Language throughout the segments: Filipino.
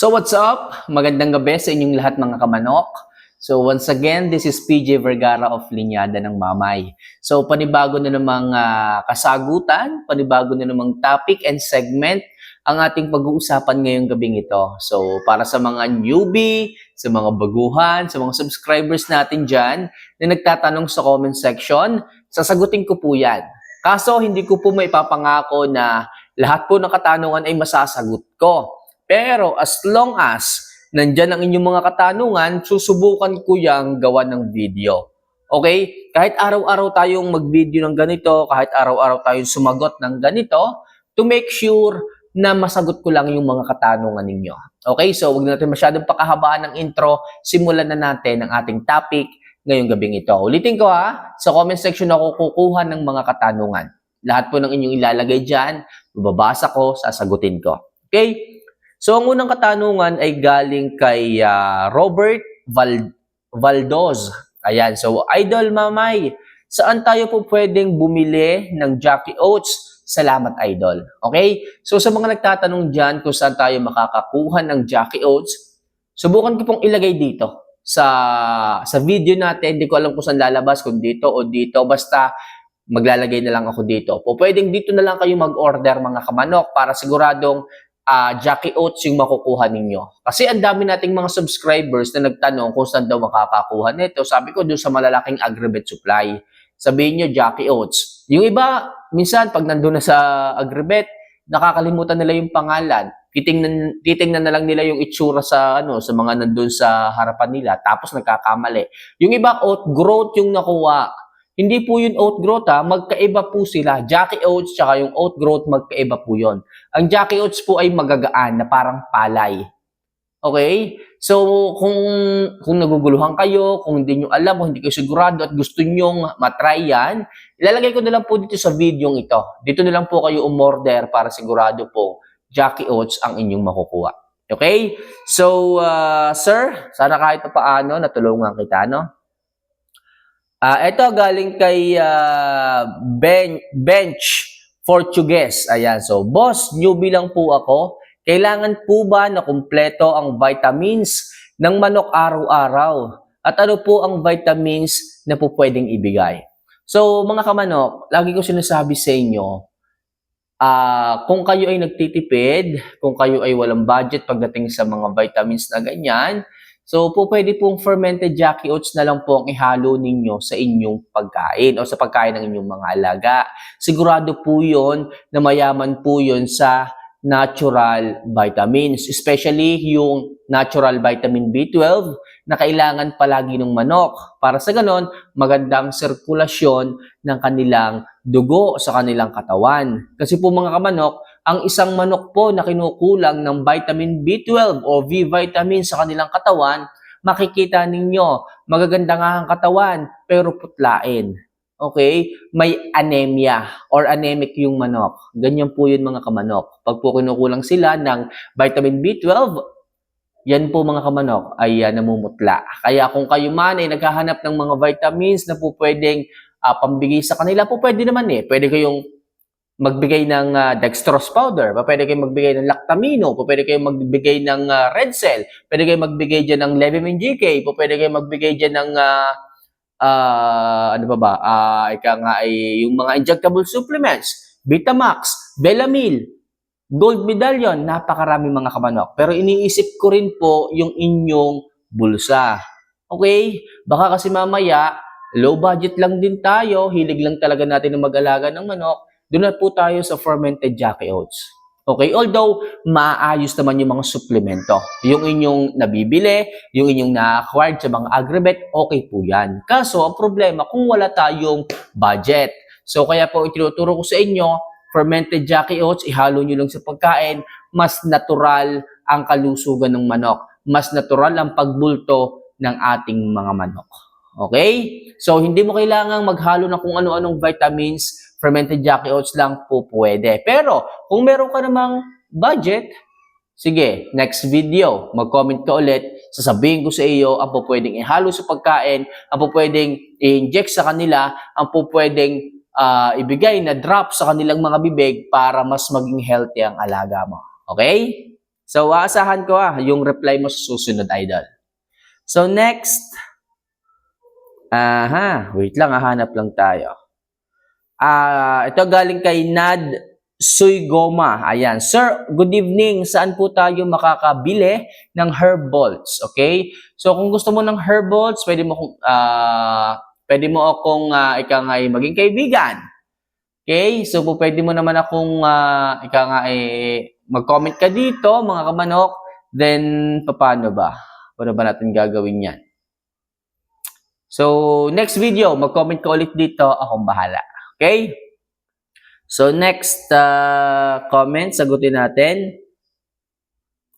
So what's up? Magandang gabi sa inyong lahat mga kamanok. So once again, this is PJ Vergara of Linyada ng Mamay. So panibago na namang ah, kasagutan, panibago na namang topic and segment ang ating pag-uusapan ngayong gabing ito. So para sa mga newbie, sa mga baguhan, sa mga subscribers natin dyan na nagtatanong sa comment section, sasagutin ko po yan. Kaso hindi ko po may papangako na lahat po ng katanungan ay masasagot ko. Pero as long as nandyan ang inyong mga katanungan, susubukan ko yang gawa ng video. Okay? Kahit araw-araw tayong mag-video ng ganito, kahit araw-araw tayong sumagot ng ganito, to make sure na masagot ko lang yung mga katanungan ninyo. Okay? So, huwag na natin masyadong pakahabaan ng intro. Simulan na natin ang ating topic ngayong gabing ito. Ulitin ko ha, sa comment section ako kukuha ng mga katanungan. Lahat po ng inyong ilalagay dyan, babasa ko, sasagutin ko. Okay? So, ang unang katanungan ay galing kay ah, Robert Val- Valdoz. Ayan, so Idol Mamay, saan tayo po pwedeng bumili ng Jackie Oats? Salamat, Idol. Okay? So, sa mga nagtatanong dyan kung saan tayo makakakuha ng Jackie Oats, subukan ko pong ilagay dito sa sa video natin. Hindi ko alam kung saan lalabas, kung dito o dito. Basta maglalagay na lang ako dito. Po pwedeng dito na lang kayo mag-order mga kamanok para siguradong ah, Jackie Oats yung makukuha ninyo. Kasi ang dami nating mga subscribers na nagtanong kung saan daw makakakuha nito. Sabi ko doon sa malalaking agribet supply. Sabihin nyo Jackie Oats. Yung iba, minsan pag nandun na sa agribet, nakakalimutan nila yung pangalan. Titingnan, titingnan na lang nila yung itsura sa ano sa mga nandun sa harapan nila tapos nagkakamali. Yung iba oat growth yung nakuha. Hindi po yun oat growth ha, magkaiba po sila. Jackie Oats tsaka yung oat growth magkaiba po yun. Ang Jackie Oats po ay magagaan na parang palay. Okay? So, kung kung naguguluhan kayo, kung hindi nyo alam, kung hindi kayo sigurado at gusto nyo matry yan, ilalagay ko na lang po dito sa video ito. Dito na lang po kayo umorder para sigurado po Jackie Oats ang inyong makukuha. Okay? So, uh, sir, sana kahit pa paano natulungan kita, no? Ah, ito galing kay ah, ben, Bench Portuguese. Ayan, so boss, newbie lang po ako. Kailangan po ba na kumpleto ang vitamins ng manok araw-araw? At ano po ang vitamins na po pwedeng ibigay? So, mga kamanok, lagi ko sinasabi sa inyo, ah kung kayo ay nagtitipid, kung kayo ay walang budget pagdating sa mga vitamins na ganyan, So, po pwede pong fermented Jackie Oats na lang po ang ihalo ninyo sa inyong pagkain o sa pagkain ng inyong mga alaga. Sigurado po yon na mayaman po yon sa natural vitamins, especially yung natural vitamin B12 na kailangan palagi ng manok. Para sa ganon, magandang sirkulasyon ng kanilang dugo sa kanilang katawan. Kasi po mga kamanok, ang isang manok po na kinukulang ng vitamin B12 o V vitamin sa kanilang katawan, makikita ninyo, magaganda nga ang katawan, pero putlain. Okay? May anemia or anemic yung manok. Ganyan po yun mga kamanok. Pag po kinukulang sila ng vitamin B12, yan po mga kamanok ay uh, namumutla. Kaya kung kayo man ay naghahanap ng mga vitamins na po pwedeng uh, pambigay sa kanila, po pwede naman eh. Pwede kayong magbigay ng uh, dextrose powder, pwede kayong magbigay ng lactamino, pwede kayong magbigay ng uh, red cell, pwede kayong magbigay dyan ng Levimin GK, pwede kayong magbigay dyan ng uh, uh, ano ba ba, uh, ika nga ay yung mga injectable supplements, Vitamax, Belamil, Gold Medallion, napakarami mga kamanok. Pero iniisip ko rin po yung inyong bulsa. Okay? Baka kasi mamaya, low budget lang din tayo, hilig lang talaga natin na mag-alaga ng manok, doon na po tayo sa fermented Jackie Oats. Okay, although maayos naman yung mga suplemento. Yung inyong nabibili, yung inyong na-acquired sa mga agribet, okay po yan. Kaso, ang problema, kung wala tayong budget. So, kaya po itinuturo ko sa inyo, fermented Jackie Oats, ihalo nyo lang sa pagkain, mas natural ang kalusugan ng manok. Mas natural ang pagbulto ng ating mga manok. Okay? So, hindi mo kailangang maghalo na kung ano-anong vitamins, fermented Jackie Oats lang po pwede. Pero, kung meron ka namang budget, sige, next video, mag-comment ka ulit, sasabihin ko sa iyo ang po pwedeng ihalo sa pagkain, ang po pwedeng i-inject sa kanila, ang po pwedeng ah, ibigay na drop sa kanilang mga bibig para mas maging healthy ang alaga mo. Okay? So, aasahan ko ah, yung reply mo sa susunod, idol. So, next. Aha, wait lang, hahanap lang tayo. Ah, ito galing kay Nad Suygoma. Ayan. Sir, good evening. Saan po tayo makakabili ng herbalts? Okay? So, kung gusto mo ng herbalts, pwede mo ah, pwede mo akong, uh, ika nga maging kaibigan. Okay? So, pwede mo naman akong, ah, ika nga ay mag-comment ka dito, mga kamanok. Then, paano ba? Paano ba natin gagawin yan? So, next video, mag-comment ka ulit dito. Akong bahala. Okay? So, next uh, comment, sagutin natin.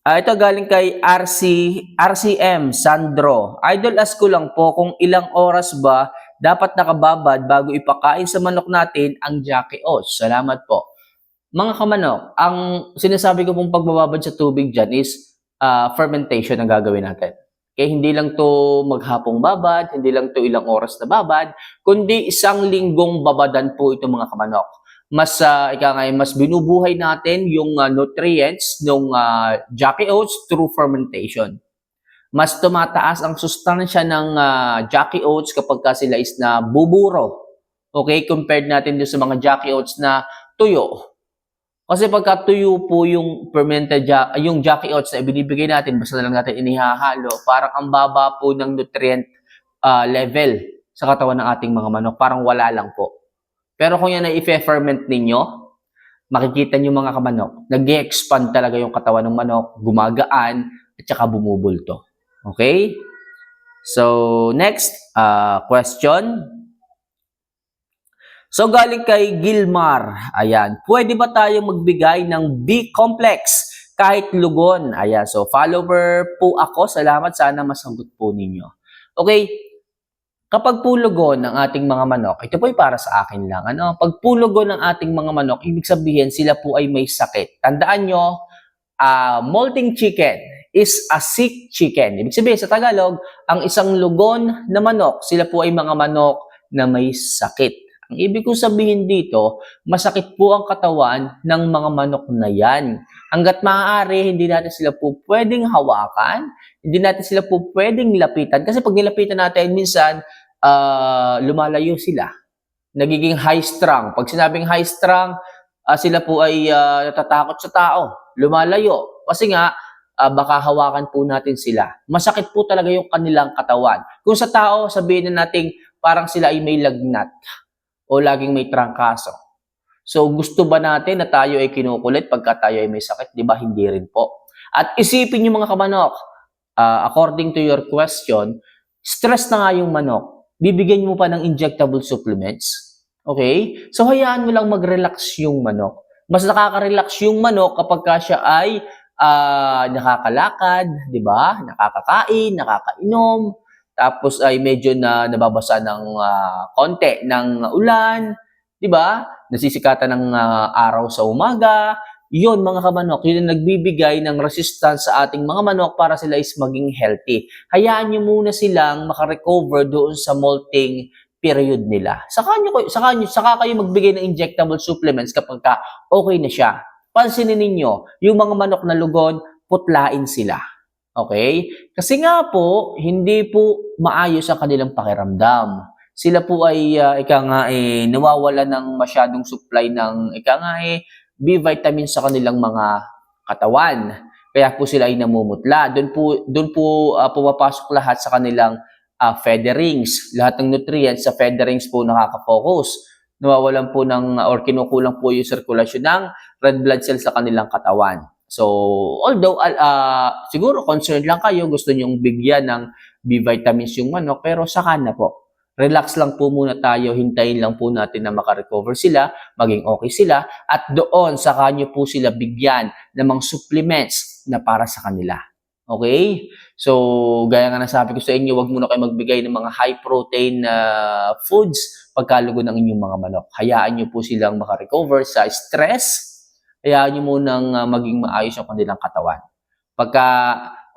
Ah, ito galing kay RC, RCM Sandro. Idol ask ko lang po kung ilang oras ba dapat nakababad bago ipakain sa manok natin ang Jackie Oats. Salamat po. Mga kamanok, ang sinasabi ko pong pagbababad sa tubig dyan is ah, fermentation ang gagawin natin. Okay, hindi lang to maghapong babad, hindi lang to ilang oras na babad, kundi isang linggong babadan po ito mga kamanok. Mas uh, ika nga, mas binubuhay natin yung uh, nutrients ng uh, Jackie Oats through fermentation. Mas tumataas ang sustansya ng uh, Jackie Oats kapag ka sila is na buburo. Okay, compared natin doon sa mga Jackie Oats na tuyo. Kasi pagka tuyo po yung fermented ja- yung Jackie Oats na ibinibigay natin, basta na lang natin inihahalo, parang ang baba po ng nutrient uh, level sa katawan ng ating mga manok. Parang wala lang po. Pero kung yan ay i-ferment ninyo, makikita nyo mga kamanok, nag expand talaga yung katawan ng manok, gumagaan, at saka bumubulto. Okay? So, next uh, question. So, galing kay Gilmar. Ayan. Pwede ba tayo magbigay ng B-complex kahit lugon? Ayan. So, follower po ako. Salamat. Sana masagot po ninyo. Okay. Kapag pulugon ng ating mga manok, ito po ay para sa akin lang. Ano? Pag pulugon ng ating mga manok, ibig sabihin sila po ay may sakit. Tandaan nyo, uh, molting chicken is a sick chicken. Ibig sabihin sa Tagalog, ang isang lugon na manok, sila po ay mga manok na may sakit. Ang ibig kong sabihin dito, masakit po ang katawan ng mga manok na yan. Hanggat maaari, hindi natin sila po pwedeng hawakan, hindi natin sila po pwedeng lapitan. Kasi pag nilapitan natin, minsan, uh, lumalayo sila. Nagiging high strung. Pag sinabing high strung, uh, sila po ay uh, natatakot sa tao. Lumalayo. Kasi nga, uh, baka hawakan po natin sila. Masakit po talaga yung kanilang katawan. Kung sa tao, sabihin na natin parang sila ay may lagnat o laging may trangkaso. So, gusto ba natin na tayo ay kinukulit pagka tayo ay may sakit? Di ba? Hindi rin po. At isipin yung mga kamanok, uh, according to your question, stress na nga yung manok bibigyan mo pa ng injectable supplements. Okay? So, hayaan mo lang mag-relax yung manok. Mas nakaka-relax yung manok kapag ka siya ay uh, nakakalakad, di ba? Nakakakain, nakakainom, tapos ay medyo na nababasa ng uh, konti ng ulan, di ba? Nasisikatan ng uh, araw sa umaga, yun mga kamanok, yun ang nagbibigay ng resistance sa ating mga manok para sila is maging healthy. Hayaan nyo muna silang makarecover doon sa molting period nila. Saka, nyo, saka, nyo, saka kayo magbigay ng injectable supplements kapag ka okay na siya. Pansinin ninyo, yung mga manok na lugon, putlain sila. Okay? Kasi nga po, hindi po maayos ang kanilang pakiramdam. Sila po ay, uh, ika nga eh, nawawala ng masyadong supply ng, ika nga eh, B vitamins sa kanilang mga katawan. Kaya po sila ay namumutla. Doon po doon po uh, pumapasok lahat sa kanilang uh, featherings. Lahat ng nutrients sa featherings po nakaka-focus. Nawawalan po ng or kinukulang po yung sirkulasyon ng red blood cells sa kanilang katawan. So, although uh, siguro concerned lang kayo, gusto niyong bigyan ng B vitamins yung manok, pero saka na po relax lang po muna tayo, hintayin lang po natin na makarecover sila, maging okay sila, at doon sa kanyo po sila bigyan ng mga supplements na para sa kanila. Okay? So, gaya nga nasabi ko sa inyo, wag muna kayo magbigay ng mga high protein uh, foods pagkalugo ng inyong mga manok. Hayaan nyo po silang makarecover sa stress. Hayaan nyo munang uh, maging maayos yung kanilang katawan. Pagka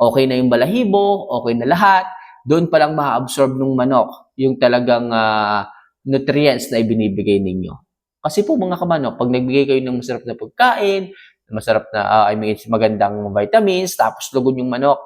okay na yung balahibo, okay na lahat, doon pa lang ma-absorb ng manok yung talagang uh, nutrients na ibinibigay ninyo. Kasi po mga kamanok, pag nagbigay kayo ng masarap na pagkain, masarap na, ah, I mean, magandang vitamins, tapos lugod yung manok,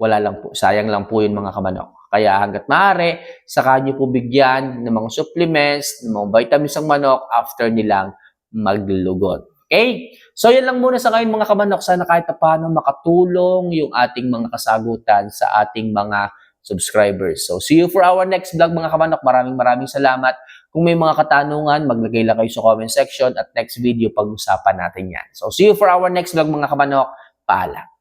wala lang po. Sayang lang po yun mga kamanok. Kaya hanggat maaari, saka nyo po bigyan ng mga supplements, ng mga vitamins ng manok after nilang maglulugod. Okay? So, yan lang muna sa ngayon mga kamanok. Sana kahit na paano makatulong yung ating mga kasagutan sa ating mga subscribers. So, see you for our next vlog mga kamanok. Maraming maraming salamat. Kung may mga katanungan, maglagay lang kayo sa comment section at next video pag-usapan natin yan. So, see you for our next vlog mga kamanok. Paalam.